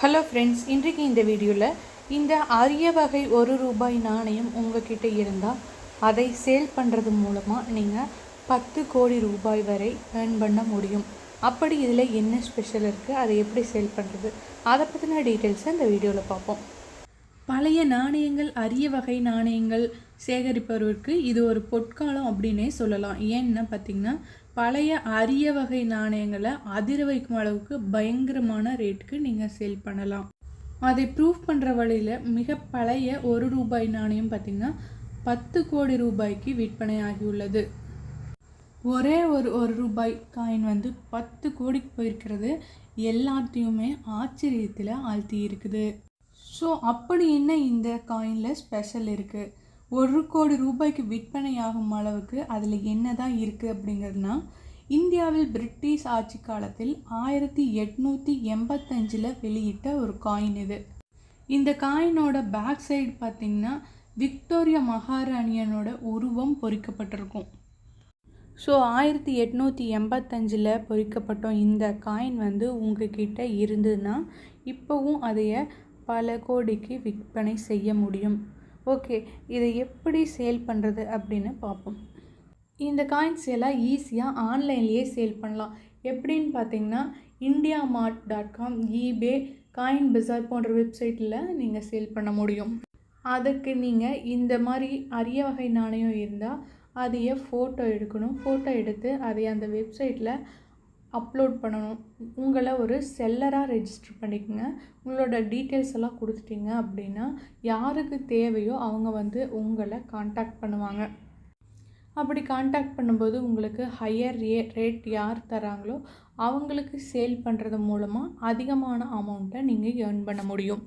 Hello friends இன்றைக்கு இந்த வீடியோவில் இந்த அரிய வகை ஒரு ரூபாய் நாணயம் உங்ககிட்ட இருந்தால் அதை சேல் பண்ணுறது மூலமாக நீங்கள் பத்து கோடி ரூபாய் வரை ஏர்ன் பண்ண முடியும். அப்படி இதில் என்ன ஸ்பெஷல் இருக்குது அதை எப்படி சேல் பண்ணுறது அதை பற்றின டீட்டெயில்ஸை இந்த வீடியோவில் பார்ப்போம். பழைய நாணயங்கள் அரிய வகை நாணயங்கள் சேகரிப்பவருக்கு இது ஒரு பொற்காலம் அப்படின்னே சொல்லலாம். ஏன்னா பார்த்தீங்கன்னா பழைய அரிய வகை நாணயங்களை அதிர வைக்கும் அளவுக்கு பயங்கரமான ரேட்டுக்கு நீங்கள் சேல் பண்ணலாம். அதை ப்ரூவ் பண்ணுற வழியில் மிக பழைய ஒரு ரூபாய் நாணயம் பார்த்திங்கன்னா பத்து கோடி ரூபாய்க்கு விற்பனையாகியுள்ளது ஒரே ஒரு ஒரு ரூபாய் காயின் வந்து பத்து கோடிக்கு போயிருக்கிறது. எல்லாத்தையுமே ஆச்சரியத்தில் ஆழ்த்தி இருக்குது. ஸோ அப்படி என்ன இந்த காயினில் ஸ்பெஷல் இருக்குது ஒரு கோடி ரூபாய்க்கு விற்பனையாகும் அளவுக்கு அதில் என்ன தான் இருக்குது அப்படிங்கிறதுனா இந்தியாவில் பிரிட்டிஷ் ஆட்சி காலத்தில் ஆயிரத்தி எட்நூற்றி எண்பத்தஞ்சில் வெளியிட்ட ஒரு காயின் இது. இந்த காயினோட பேக் சைடு பார்த்திங்கன்னா விக்டோரியா மகாராணியனோட உருவம் பொறிக்கப்பட்டிருக்கும். ஸோ ஆயிரத்தி எட்நூற்றி எண்பத்தஞ்சில் பொறிக்கப்பட்ட இந்த காயின் வந்து உங்ககிட்ட இருந்ததுன்னா இப்போவும் அதைய பல கோடிக்கு விற்பனை செய்ய முடியும். ஓகே இதை எப்படி சேல் பண்ணுறது அப்படின்னு பார்ப்போம் இந்த காயின்ஸ் எல்லாம் ஈஸியாக ஆன்லைன்லேயே சேல் பண்ணலாம். எப்படின்னு பார்த்தீங்கன்னா India mart dot com eBay coin bizarre போன்ற வெப்சைட்டில் நீங்கள் சேல் பண்ண முடியும். அதுக்கு நீங்கள் இந்த மாதிரி அரிய வகை நாணயம் இருந்தால் அதையே ஃபோட்டோ எடுக்கணும். ஃபோட்டோ எடுத்து அதை அந்த வெப்சைட்டில் அப்லோட் பண்ணணும். உங்களை ஒரு செல்லராக ரெஜிஸ்டர் பண்ணிக்கோங்க. உங்களோட டீட்டெயில்ஸ் எல்லாம் கொடுத்துட்டீங்க அப்படின்னா யாருக்கு தேவையோ அவங்க வந்து உங்களை காண்டாக்ட் பண்ணுவாங்க. அப்படி காண்டாக்ட் பண்ணும்போது உங்களுக்கு ஹையர் ரே ரேட் யார் தராங்களோ அவங்களுக்கு சேல் பண்ணுறது மூலமாக அதிகமான அமௌண்ட்டை நீங்கள் ஏர்ன் பண்ண முடியும்.